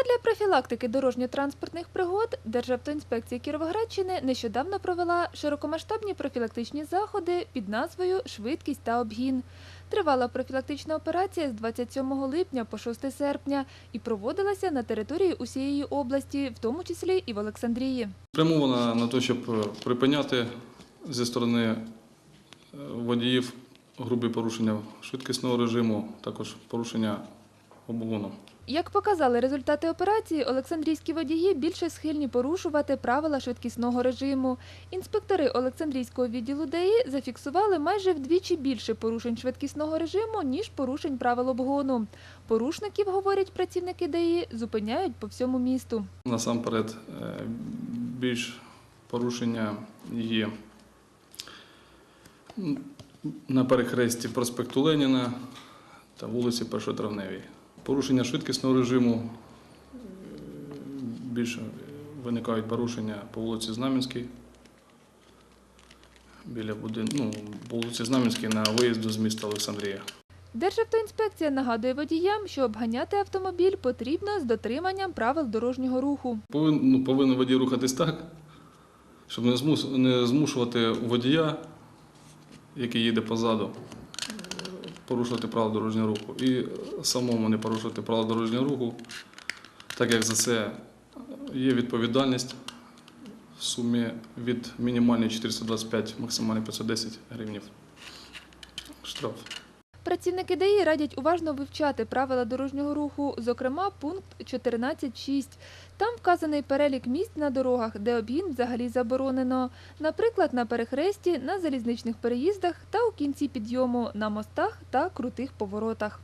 Задля профілактики дорожньо-транспортних пригод Державтоінспекція Кіровоградщини нещодавно провела широкомасштабні профілактичні заходи під назвою Швидкість та обгін. Тривала профілактична операція з 27 липня по 6 серпня і проводилася на території усієї області, в тому числі і в Олександрії. Спрямована на те, щоб е, припиняти зі сторони е, водіїв грубі порушення швидкісного режиму, також порушення обгону. Як показали результати операції, олександрійські водії більше схильні порушувати правила швидкісного режиму. Інспектори Олександрійського відділу ДАІ зафіксували майже вдвічі більше порушень швидкісного режиму, ніж порушень правил обгону. Порушників, говорять працівники ДАІ, зупиняють по всьому місту. Насамперед, е, більш порушення є на перехресті проспекту Леніна та вулиці Першотравневій. Порушення швидкісного режиму більше виникають порушення по вулиці Знам'янській. Біля будин... ну, по вулиці Знам'янській на виїзду з міста Олександрія. Державтоінспекція нагадує водіям, що обганяти автомобіль потрібно з дотриманням правил дорожнього руху. Повин, ну, повинен водій рухатись так, щоб не змушувати водія, який їде позаду, порушувати правила дорожнього руху. І самому не порушувати правила дорожнього руху, так як за це є відповідальність в сумі від мінімальної 425, максимальної 510 гривнів штраф. Працівники ДАІ радять уважно вивчати правила дорожнього руху, зокрема пункт 14.6. Там вказаний перелік місць на дорогах, де обгін взагалі заборонено. Наприклад, на перехресті, на залізничних переїздах та у кінці підйому, на мостах та крутих поворотах.